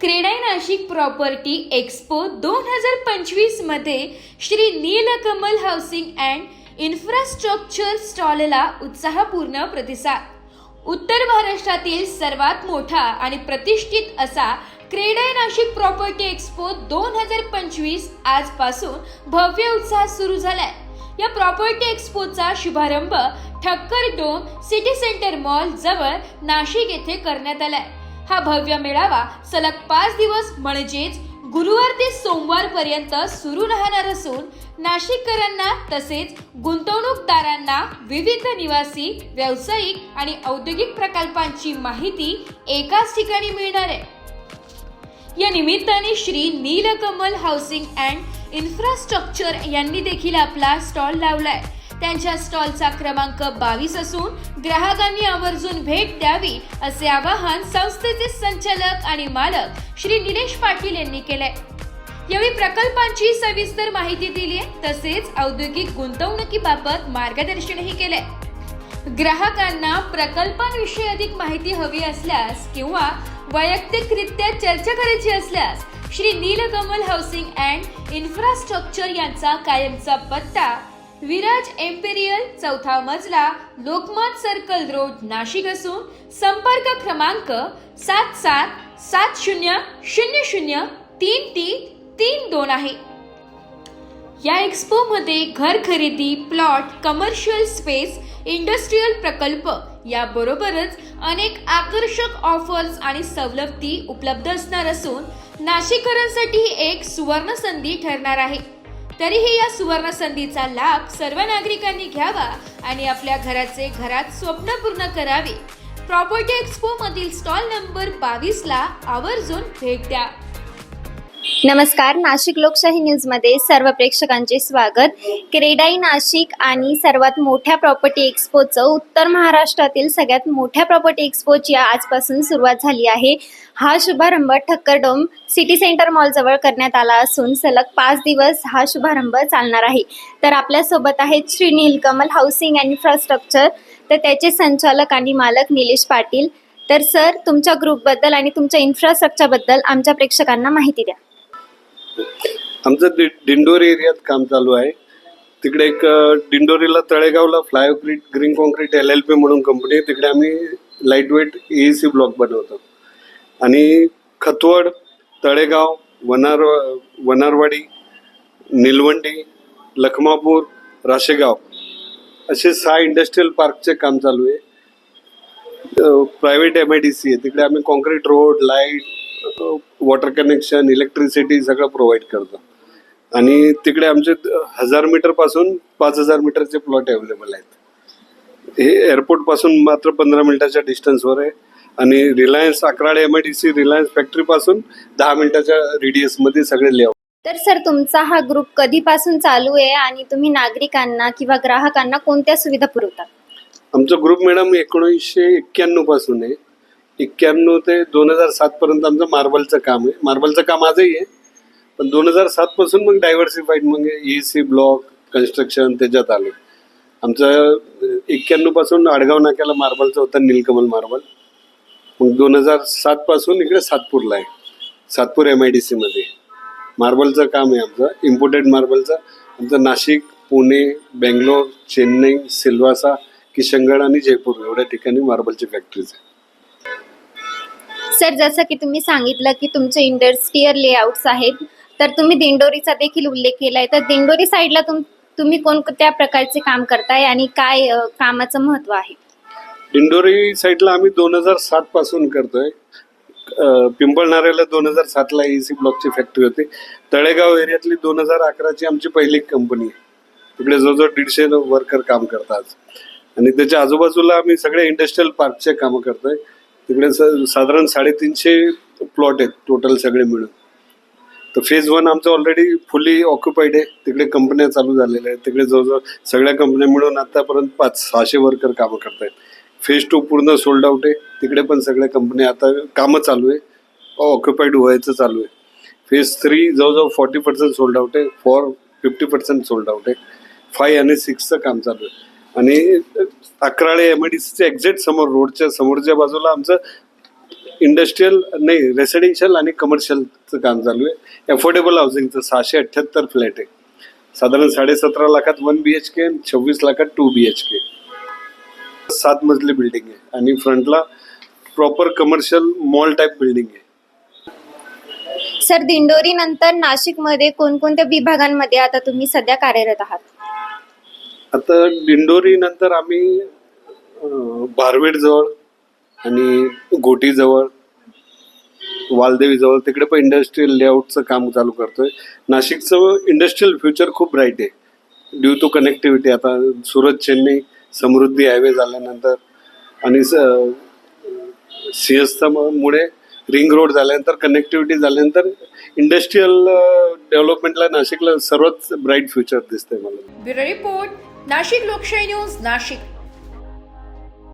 क्रीडा Nashik property expo दोन हजार पंचवीसमध्ये Shri Neelkamal housing and infrastructure स्टॉलला उत्साहपूर्ण प्रतिसाद. उत्तर महाराष्ट्रातील सर्वात मोठा आणि प्रतिष्ठित असा क्रेडाई नाशिक प्रॉपर्टी एक्सपो दोन हजार पंचवीस आजपासून भव्य उत्साह सुरू झालाय. या प्रॉपर्टी एक्सपोचा शुभारंभ Thakkar dome city centre mall जवळ नाशिक येथे करण्यात आलाय. हा भव्य मेळावा सलग पाच दिवस म्हणजेच गुरुवार ते सोमवार पर्यंत सुरू राहणार असून नाशिककरांना तसेच गुंतवणूकदारांना विविध निवासी व्यावसायिक आणि औद्योगिक प्रकल्पांची माहिती एकाच ठिकाणी मिळणार आहे. या निमित्ताने Shri Nilkamal housing and infrastructure यांनी देखील आपला स्टॉल लावलाय. त्यांच्या स्टॉलचा क्रमांक बावीस असून ग्राहकांनी आवर्जून भेट द्यावी असे आवाहन संस्थेचे संचालक आणि मालक श्री निलेश पाटील यांनी केले यावेळी प्रकल्पांची सविस्तर माहिती दिली आहे तसेच औद्योगिक गुंतवणुकीबाबत मार्गदर्शनही केले ग्राहकांना प्रकल्पांविषयी अधिक माहिती हवी असल्यास किंवा वैयक्तिकरित्या चर्चा करायची असल्यास Shri Nilkamal housing and infrastructure यांचा कायमचा पत्ता विराज एम्पेरियल चौथा मजला लोकमत सर्कल रोड नाशिक असून संपर्क क्रमांक सात सात सात शून्य शून्य शून्य तीन तीन तीन दोन आहे. या एक्सपो मध्ये घर खरेदी प्लॉट कमर्शियल स्पेस इंडस्ट्रीयल प्रकल्प याबरोबरच अनेक आकर्षक ऑफर्स आणि सवलती उपलब्ध असणार असून नाशिककरांसाठी एक सुवर्ण संधी ठरणार आहे. तरीही या सुवर्ण संधीचा लाभ सर्व नागरिकांनी घ्यावा आणि आपल्या घराचे घरात स्वप्न पूर्ण करावे. प्रॉपर्टी एक्सपो मधील स्टॉल नंबर बावीस ला आवर्जून भेट द्या. नमस्कार नाशिक लोकशाही न्यूजमध्ये सर्व प्रेक्षकांचे स्वागत. क्रेडाई नाशिक आणि सर्वात मोठ्या प्रॉपर्टी एक्सपोचं उत्तर महाराष्ट्रातील सगळ्यात मोठ्या प्रॉपर्टी एक्सपोची आजपासून सुरुवात झाली आहे. हा शुभारंभ ठक्करडोम सिटी सेंटर मॉलजवळ करण्यात आला असून सलग पाच दिवस हा शुभारंभ चालणार आहे. तर आपल्यासोबत आहेत Shri Nilkamal housing and infrastructure. तर त्याचे संचालक आणि मालक निलेश पाटील. तर सर तुमच्या ग्रुपबद्दल आणि तुमच्या इन्फ्रास्ट्रक्चरबद्दल आमच्या प्रेक्षकांना माहिती द्या. आमचं दि दिंडोरी एरियात काम चालू आहे. तिकडे एक दिंडोरीला तळेगावला fly green green concrete L L P म्हणून कंपनी आहे. तिकडे आम्ही light weight A C block बनवतो. आणि खतवड तळेगाव वनार वनारवाडी निलवंडी लखमापूर राशेगाव असे सहा इंडस्ट्रीयल पार्कचे काम चालू आहे. Private M I D C आहे. तिकडे आम्ही concrete road light water connection electricity सगळं प्रोव्हाइड करतो. आणि तिकडे आमचे हजार मीटरपासून पाच हजार मीटरचे प्लॉट अवेलेबल आहेत. हे एअरपोर्टपासून मात्र पंधरा मिनिटाच्या डिस्टन्सवर आहे. आणि Reliance Akrale M I D C Reliance factory पासून दहा मिनिटाच्या रेडियसमध्ये सगळे लेआउट तर सर तुमचा हा ग्रुप कधीपासून चालू आहे आणि तुम्ही नागरिकांना किंवा ग्राहकांना कोणत्या सुविधा पुरवतात आमचा ग्रुप मॅडम एकोणीसशे एक्क्याण्णवपासून आहे. एक्क्याण्णव ते दोन हजार सातपर्यंत आमचं मार्बलचं काम आहे. मार्बलचं काम आजही आहे. पण दोन हजार सातपासून मग डायव्हर्सिफाईड मग ए सी ब्लॉक कन्स्ट्रक्शन त्याच्यात आलो. आमचं एक्क्याण्णवपासून आडगाव नाक्याला मार्बलचं होतं नीलकमल मार्बल. मग दोन हजार सातपासून इकडे सातपूरला आहे. सातपूर एम आय डी सीमध्ये मार्बलचं काम आहे आमचं. इम्पोर्टेड मार्बलचं. आमचं नाशिक पुणे बेंगलोर चेन्नई सिल्वासा किशनगड आणि जयपूर. एवढ्या ठिकाणी मार्बलची फॅक्टरीज आहे सर जसं की तुम्ही सांगितलं की तुमचे इंडस्ट्रीयल लेआउट्स आहेत तर तुम्ही दिंडोरीचा देखील उल्लेख केला आहे तर दिंडोरी साईडला तुम तुम्ही कोणत्या प्रकारचे काम करताय आणि काय अ, कामाचं महत्त्व आहे? इंडोरी साईडला आम्ही दोन हजार सात पासून करतोय. अं, पिंपळनाऱ्याला दोन हजार सातला ए सी ब्लॉकची फॅक्टरी होती. तळेगाव एरियातली दोन हजार अकराची आमची पहिली कंपनी आहे. तिकडे जवळजवळ दीडशे वर्कर काम करतात. आणि त्याच्या आजूबाजूला आम्ही सगळे इंडस्ट्रियल पार्कचे कामं करतोय. तिकडे स- साधारण साडेतीनशे प्लॉट आहेत टोटल सगळे मिळून. तर फेज वन आमचं ऑलरेडी फुली ऑक्युपाईड आहे. तिकडे कंपन्या चालू झालेल्या आहेत. तिकडे जवळजवळ सगळ्या कंपन्या मिळून आतापर्यंत पाच सहाशे वर्कर कामं करतायत. फेज टू पूर्ण सोल्ड आउट आहे. तिकडे पण सगळ्या कंपन्या आता कामं चालू आहे. ऑक्युपाईड व्हायचं चालू आहे. फेज थ्री जवळजवळ फॉर्टी पर्सेंट सोल्ड आउट आहे. Four fifty percent sold out आहे. फाय आणि सिक्सचं काम चालू आहे. आणि अकराळे एम आय डी सीच्या एक्झॅक्ट समोर रोडच्या समोरच्या बाजूला आमचं इंडस्ट्रीयल नाही रेसिडेन्शियल आणि कमर्शियलचं काम चालू आहे. अफोर्डेबल हाऊसिंगचं सहाशे अठ्ठ्याहत्तर फ्लॅट आहे. साधारण साडेसतरा लाखात वन बी एच के छव्वीस लाखात टू बी एच के सात मजली बिल्डिंग आहे. आणि फ्रंटला proper commercial mall type building आहे. सर दिंडोरी नंतर नाशिकमध्ये कोणकोणत्या विभागांमध्ये आता तुम्ही सध्या कार्यरत आहात? आता दिंडोरी नंतर आम्ही बारवेडजवळ आणि गोटीजवळ वालदेवीजवळ तिकडे पण इंडस्ट्रीयल लेआउटचं काम चालू करतोय. नाशिकचं इंडस्ट्रीयल फ्युचर खूप ब्राईट आहे. ड्यू टू कनेक्टिव्हिटी आता सुरत चेन्नई समृद्धी हायवे झाल्यानंतर आणि सी एसचा मुळे रिंग रोड झाल्यानंतर कनेक्टिव्हिटी झाल्यानंतर इंडस्ट्रीयल डेव्हलपमेंटला नाशिकला सर्वात ब्राईट फ्युचर दिसतंय मला. रिपोर्ट. नाशिक लोकशाही न्यूज नाशिक